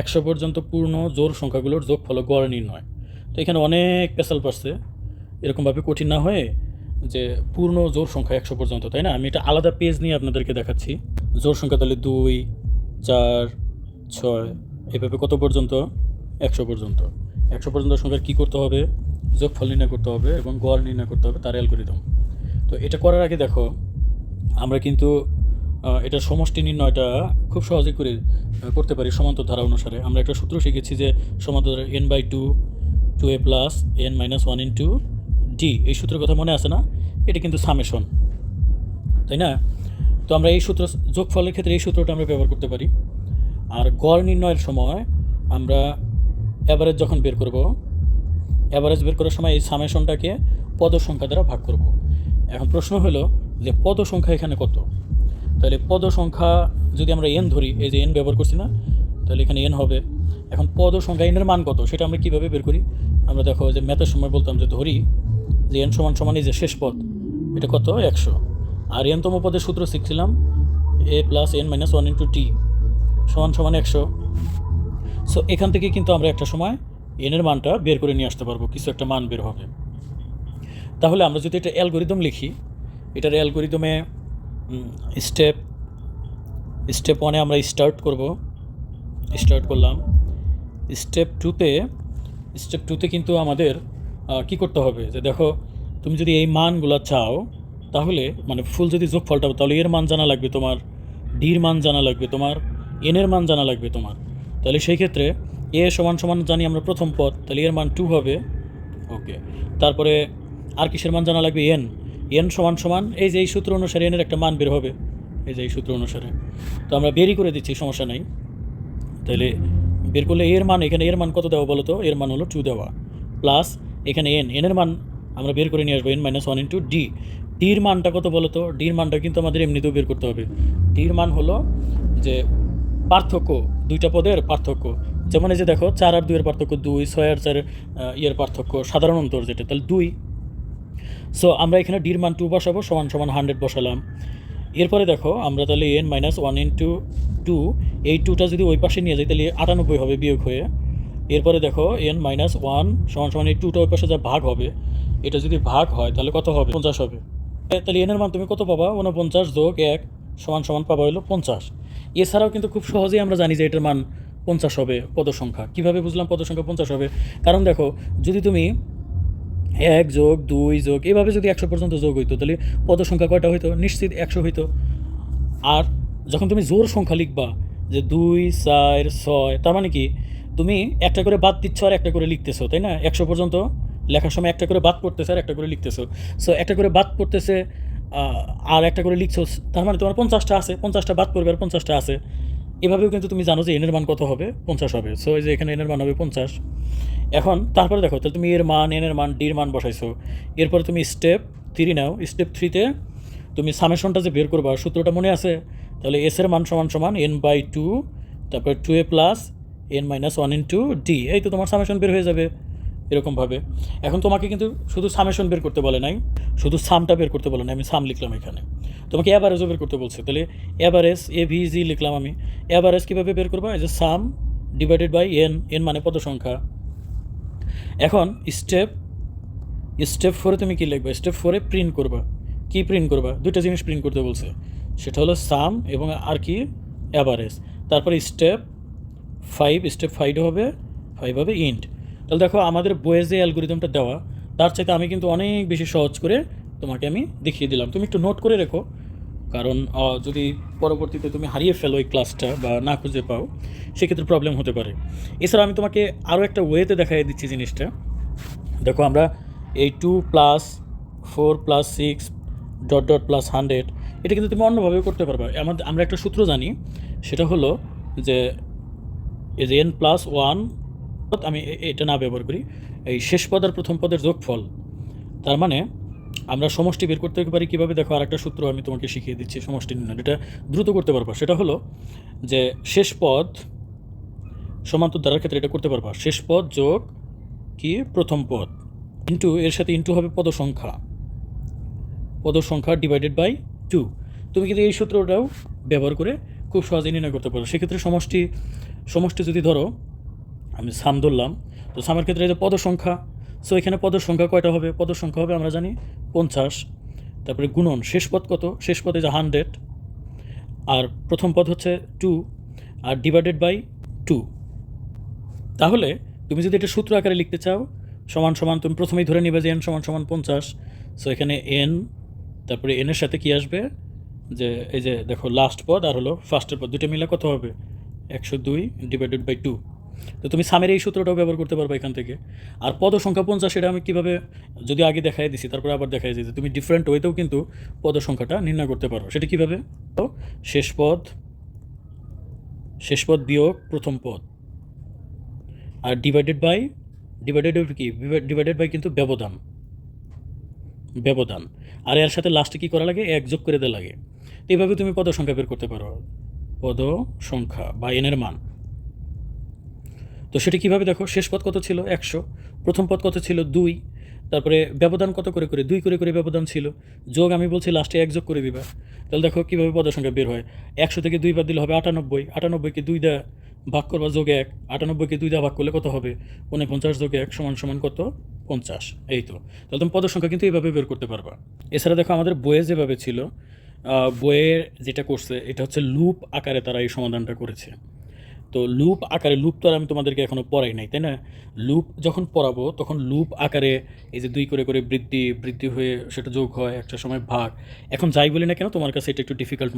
একশো পর্যন্ত পূর্ণ জোর সংখ্যাগুলোর যোগ ফল গড় নির্ণয়। তো এখানে অনেক পেশাল পারছে এরকমভাবে কঠিন না হয়ে যে পূর্ণ জোর সংখ্যা একশো পর্যন্ত, তাই না? আমি এটা আলাদা পেজ নিয়ে আপনাদেরকে দেখাচ্ছি। জোর সংখ্যা তাহলে দুই, চার, ছয়, এভাবে কত পর্যন্ত? একশো পর্যন্ত। একশো পর্যন্ত সংখ্যার কী করতে হবে? যোগ ফল নির্ণয় করতে হবে এবং গড় নির্ণয় করতে হবে তার অ্যালগোরিদম তো এটা করার আগে দেখো, আমরা কিন্তু এটা সমষ্টি নির্ণয়টা খুব সহজে করে করতে পারি সমান্তর ধারা অনুসারে। আমরা একটা সূত্র শিখেছি যে সমান্তর n by two two a plus n minus one into d এই সূত্রের কথা মনে আছে না? এটা কিন্তু সামেশন তাই না? তো আমরা এই সূত্র যোগফলের ক্ষেত্রে এই সূত্রটা আমরা ব্যবহার করতে পারি। আর গড় নির্ণয়ের সময় আমরা অ্যাভারেজ যখন বের করব অ্যাভারেজ বের করার সময় এই সামেশনটাকে পদ সংখ্যা দ্বারা ভাগ করব। এখন প্রশ্ন হলো যে পদ সংখ্যা এখানে কত? তাহলে পদ সংখ্যা যদি আমরা এন ধরি, এই যে এন ব্যবহার করছি না, তাহলে এখানে এন হবে। এখন পদ সংখ্যা এনের মান কত, সেটা আমরা কীভাবে বের করি? আমরা দেখো যে ম্যাথের সময় বলতাম যে ধরি, যে এন সমান সমান এই যে শেষ পদ, এটা কত? একশো। আর এনতম পদের সূত্র শিখছিলাম a plus n minus one into t সমান সমান একশো। সো এখান থেকে কিন্তু আমরা একটা সময় এনের মানটা বের করে নিয়ে আসতে পারব, কিছু একটা মান বের হবে। তাহলে আমরা যদি এটা অ্যালগোরিদম লিখি, এটার অ্যালগোরিদমে স্টেপ স্টেপ ওয়ানে আমরা স্টার্ট করব। স্টার্ট করলাম। স্টেপ টুতে স্টেপ টুতে কিন্তু আমাদের কি করতে হবে? যে দেখো, তুমি যদি এই মানগুলো চাও, তাহলে মানে ফুল যদি যোগ যোগফলটা তাহলে এর মান জানা লাগবে তোমার ডির মান জানা লাগবে তোমার এনের মান জানা লাগবে তোমার। তাহলে সেই ক্ষেত্রে এ সমান সমান জানি আমরা প্রথম পদ, তাহলে এর মান টু হবে। ওকে তারপরে, আর কিসের মান জানা লাগবে? এন এন সমান সমান, এই যে এই সূত্র অনুসারে এনের একটা মান বের হবে। এই যে এই সূত্র অনুসারে। তো আমরা বেরই করে দিচ্ছি, সমস্যা নাই। তাহলে বের করলে এর মান, এখানে এর মান কত দেওয়া বলো তো? এর মান হলো টু দেওয়া। প্লাস এখানে এন এনের মান আমরা বের করে নিয়ে আসব n minus one into d ডির মানটা কত বলো তো? ডির মানটা কিন্তু আমাদের এমনিতেও বের করতে হবে। ডির মান হলো যে পার্থক্য, দুইটা পদের পার্থক্য। যেমন এই যে দেখো, চার আর দুইয়ের পার্থক্য দুই, ছয় আর চার ইয়ের পার্থক্য, সাধারণ অন্তর যেটা, তাহলে দুই। সো আমরা এখানে ডির মান টু বসাবো, সমান সমান হান্ড্রেড বসালাম। এরপরে দেখো, আমরা তাহলে n minus one into two two এই টুটা যদি ওই পাশে নিয়ে যাই, তাহলে আটানব্বই হবে বিয়োগ হয়ে। এরপরে দেখো এন মাইনাস ওয়ান সমান সমান এই টুটা ওই পাশে যা ভাগ হবে, এটা যদি ভাগ হয়, তাহলে কত হবে? পঞ্চাশ হবে। তাহলে এনের মান তুমি কত পাবা? উনপঞ্চাশ যোগ এক সমান সমান পাবা হলো পঞ্চাশ। এছাড়াও কিন্তু খুব সহজেই আমরা জানি যে এটার মান পঞ্চাশ হবে পদসংখ্যা। কীভাবে বুঝলাম পদসংখ্যা পঞ্চাশ হবে? কারণ দেখো, যদি তুমি এক যোগ দুই যোগ এভাবে যদি একশো পর্যন্ত যোগ হইতো, তাহলে পদ সংখ্যা কয়টা হইতো? নিশ্চিত একশো হইতো। আর যখন তুমি জোর সংখ্যা লিখবা, যে দুই, চার, ছয়, তার মানে কি? তুমি একটা করে বাদ দিচ্ছ আর একটা করে লিখতেছো, তাই না? একশো পর্যন্ত লেখার সময় একটা করে বাদ পড়তেছে আর একটা করে লিখতেছো। সো একটা করে বাদ পড়তেছে আর একটা করে লিখছো, তার মানে তোমার পঞ্চাশটা আছে, পঞ্চাশটা বাদ পড়বে আর পঞ্চাশটা আছে। এভাবেও কিন্তু তুমি জানো যে এনের মান কত হবে? পঞ্চাশ হবে। সো এই যে এখানে এনের মান হবে পঞ্চাশ। এখন, তারপরে দেখো, তাহলে তুমি এর মান এনের মান ডির মান বসাইছো। এরপরে তুমি স্টেপ থ্রি নাও স্টেপ থ্রিতে তুমি সামেশনটা যে বের করবা, সূত্রটা মনে আছে? তাহলে এস এর মান সমান সমান এন বাই টু তারপরে two a plus n minus one into d এই তো তোমার সামেশন বের হয়ে যাবে, এরকমভাবে। এখন তোমাকে কিন্তু শুধু সামেশন বের করতে বলে নাই, শুধু সামটা বের করতে বলে নাই, আমি সাম লিখলাম এখানে। তোমাকে অ্যাভারেজও বের করতে বলছে, তাহলে অ্যাভারেজ এ ভি জি লিখলাম আমি। অ্যাভারেজ কীভাবে বের করবা? এই যে sum divided by n n মানে পদ সংখ্যা? এখন স্টেপ স্টেপ ফোরে তুমি কী লিখবে? স্টেপ ফোরে প্রিন্ট করবা। কি প্রিন্ট করবা? দুইটা জিনিস প্রিন্ট করতে বলছে। সেটা হলো সাম এবং আর কি অ্যাভারেজ তারপরে স্টেপ ফাইভ স্টেপ ফাইভ হবে ফাইভ হবে ইন্ট তাহলে দেখো আমাদের বইয়ে যে অ্যালগোরিদমটা দেওয়া, তার চাইতে আমি কিন্তু অনেক বেশি সহজ করে তোমাকে আমি দেখিয়ে দিলাম। তুমি একটু নোট করে রেখো। কারণ যদি পরবর্তীতে তুমি হারিয়ে ফেলো এই ক্লাসটা বা না খুঁজে পাও, সেক্ষেত্রে প্রবলেম হতে পারে। এছাড়া আমি তোমাকে আরও একটা ওয়েতে দেখাই দিচ্ছি জিনিসটা। দেখো, আমরা এই two plus four plus six dot dot plus hundred এটা কিন্তু তুমি অন্যভাবেও করতে পারবে। আমাদের আমরা একটা সূত্র জানি, সেটা হলো যে এই যে এন প্লাস ওয়ান আমি এটা না ব্যবহার করি, এই শেষ পদ আর প্রথম পদের যোগফল। তার মানে আমরা সমষ্টি বের করতে পারি কীভাবে? দেখো আর একটা সূত্র আমি তোমাকে শিখিয়ে দিচ্ছি সমষ্টি নির্ণয়। এটা দ্রুত করতে পারবা, সেটা হলো যে শেষ পদ সমান্তর দ্বারার ক্ষেত্রে এটা করতে পারবা। শেষ পদ যোগ কি? প্রথম পদ। ইন্টু, এর সাথে ইন্টু হবে পদ সংখ্যা পদ সংখ্যা ডিভাইডেড বাই টু তুমি কিন্তু এই সূত্রটাও ব্যবহার করে খুব সহজে নির্ণয় করতে পারো। সেক্ষেত্রে সমষ্টি সমষ্টি যদি ধরো, আমি সাম ধরলাম, তো সামের ক্ষেত্রে যে পদ সংখ্যা সো এখানে পদের সংখ্যা কয়টা হবে? পদ সংখ্যা হবে, আমরা জানি, পঞ্চাশ। তারপরে গুণন, শেষ পদ কত? শেষ পদে যে হান্ড্রেড আর প্রথম পদ হচ্ছে টু আর ডিভাইডেড বাই টু তাহলে, তুমি যদি এটা সূত্র আকারে লিখতে চাও, সমান সমান তুমি প্রথমেই ধরে নিবে যে এন সমান সমান পঞ্চাশ। সো এখানে এন তারপরে এনের সাথে কি আসবে? যে, এই যে, দেখো লাস্ট পদ আর হলো ফার্স্টের পদ দুটো মিলে কত হবে? একশো দুই ডিভাইডেড বাই টু তো তুমি সামের এই সূত্রটাও ব্যবহার করতে পারবে এখান থেকে। আর পদ সংখ্যা পঞ্চাশ, এটা আমি কীভাবে যদি আগে দেখাই দিছি, তারপরে আবার দেখাই দিয়েছি তুমি ডিফারেন্ট ওয়েতেও কিন্তু পদ সংখ্যাটা নির্ণয় করতে পারো সেটা কীভাবে? শেষ পদ শেষ পদ বিয়োগ প্রথম পদ। আর ডিভাইডেড বাই ডিভাইডেড কি? ডিভাইডেড বাই কিন্তু ব্যবধান। ব্যবধান। আর এর সাথে লাস্টে কী করা লাগে? এক যোগ করে দেওয়া লাগে। এইভাবে তুমি পদ সংখ্যা বের করতে পারো। পদ সংখ্যা বা এনের মান। তো সেটা কীভাবে দেখো? শেষ পথ কত ছিল? একশো। প্রথম পথ কত ছিল? দুই। তারপরে ব্যবধান কত করে করে? দুই করে করে ব্যবধান ছিল। যোগ আমি বলছি লাস্টে এক যোগ করে দিবা। তাহলে দেখো কীভাবে পদ সংখ্যা বের হয়? একশো থেকে দুই বাদ দিলে হবে আটানব্বই। আটানব্বইকে দুই দা ভাগ করবা যোগ এক। আটানব্বইকে দুই দা ভাগ করলে কত হবে? উনপঞ্চাশ যোগ এক সমান সমান কত? পঞ্চাশ। এই তো। তাহলে তুমি পদ সংখ্যা কিন্তু এইভাবে বের করতে পারবা। এছাড়া দেখো আমাদের বইয়ে যেভাবে ছিল আহ, বইয়ে যেটা করছে এটা হচ্ছে লুপ আকারে তারা এই সমাধানটা করেছে। তো লুপ আকারে লুপ তো আর আমি তোমাদেরকে এখনও পড়াই নাই, তাই না? লুপ যখন পড়াবো, তখন লুপ আকারে এই যে দুই করে করে বৃদ্ধি বৃদ্ধি হয়ে সেটা যোগ হয়, একটা সময় ভাগ। এখন যাই বলি না কেন, তোমার কাছে এটা একটু ডিফিকাল্ট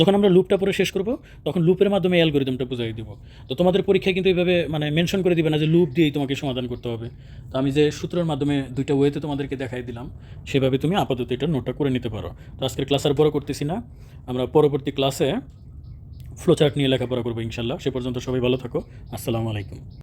যখন আমরা লুপটা পরে শেষ করব, তখন লুপের মাধ্যমে অ্যালগোরিদমটা বুঝাই দিব। তো তোমাদের পরীক্ষায় কিন্তু এইভাবে মানে মেনশন করে দিবে না যে লুপ দিয়েই তোমাকে সমাধান করতে হবে। তো আমি যে সূত্রের মাধ্যমে দুইটা ওয়েতে তোমাদেরকে দেখাই দিলাম, সেভাবে তুমি আপাতত এটা নোটটা করে নিতে পারো। তো আজকের ক্লাস আর বড় করতেছি না। আমরা পরবর্তী ক্লাসে ফ্লোচার্ট নিয়ে লেখাপড়া করব ইনশাল্লাহ। সে পর্যন্ত সবাই ভালো থাকো। আসসালামু আলাইকুম।